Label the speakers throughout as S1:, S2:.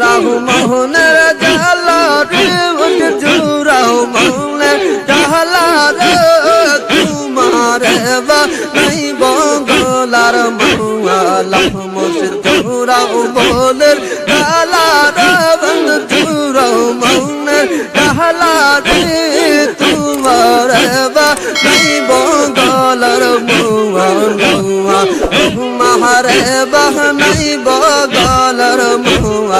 S1: রাহু মোহনের জালা রে জুরাও মোহনের জালা রে তোমার নাই বগলার মৌলা মুর্শিদ জুরাও মোহনের জালা রে জুরাও মোহনের জালা রে তোমার নাই বগলার মৌলা মাহারে বহনাই বগলার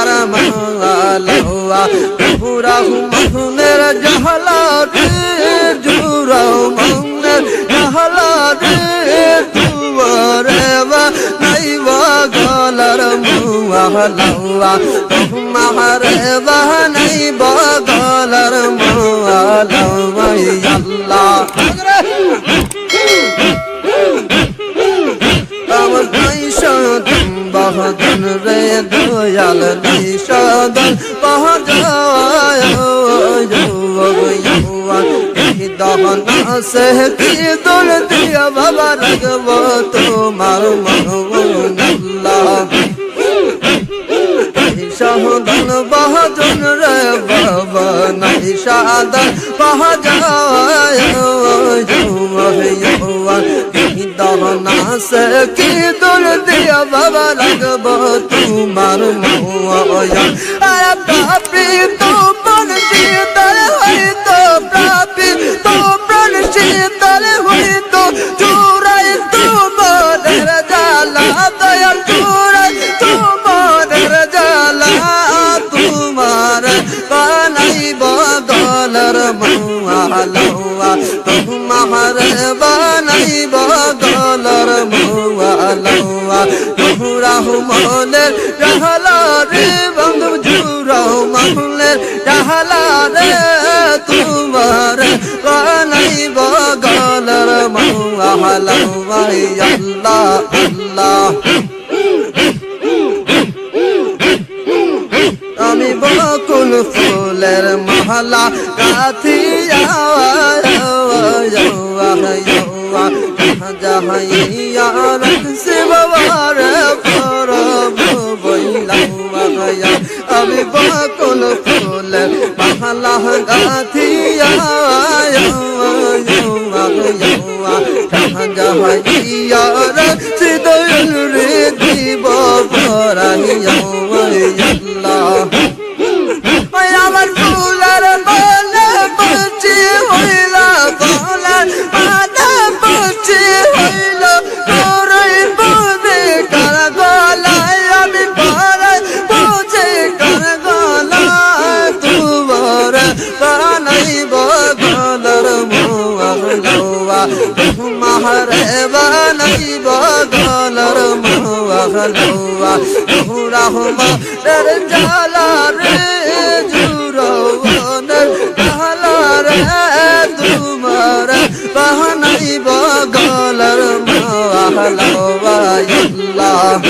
S1: শীতল হইতো প্রাপি তো বল শীতল হইতো তোর হইতো মনের জালা তোমারে বা নাই বগলার মোহালোয়া মাহারে বা নাই বগলার মোহালোয়া পুরা মনের জহলা রে জুরাও মনের জহলা রে তুয়ারে বা নাই বগলার মোহালোয়া মাহারে বা নাই বগলার মোহালোয়া আল্লাহ আমার নৈশাদন বাহাদন রে দয়াল নৈশাদন বাহাদায় দহনা সে কি দোল দিয়া বাবা রাগব তোমার আল্লাহ শাহদান বাহাদুর রে বাবা নাই শাহদান বাহাজায় সে কি দোল দিয়া বাবা লাগব? তোমার মোয়া। আরে বাপি তো মন শীতল হইতো বাপি তো প্রাণ শীতল হইতো। চূড়াই তোমাদের জালা দয়াল চূড়াই তোমাদের মনের রহলা রে বন্ধু জুরাহু মনের রহলা রে তোমার বানাই বদলর মৌয়ালোয়া আল্লাহ আল্লাহ আমি বকুল ফুলের মহলা কাথিয়া যাহাইয়া সে বাবার পরব বইলাম আমি বাকল ফুল মহলা গাথিয়া সিদল রে দিব পরাইয়া আল্লাহ। গলার মোয়া রহমানের জালা রে জুরনের জালা রে তোমার বাহানাইব গলার মাহলাওয়া আল্লাহ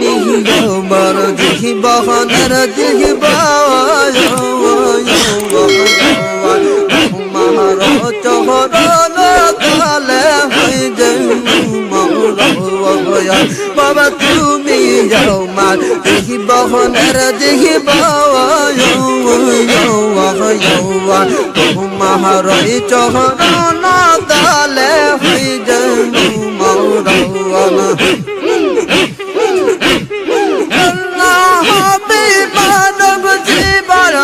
S1: নিহিয়মর দিহি মাহার দেখিব হনার দেখিব মহারই চহরণ তালে হই জনু মৌরণ হবে হবে মানব জীবন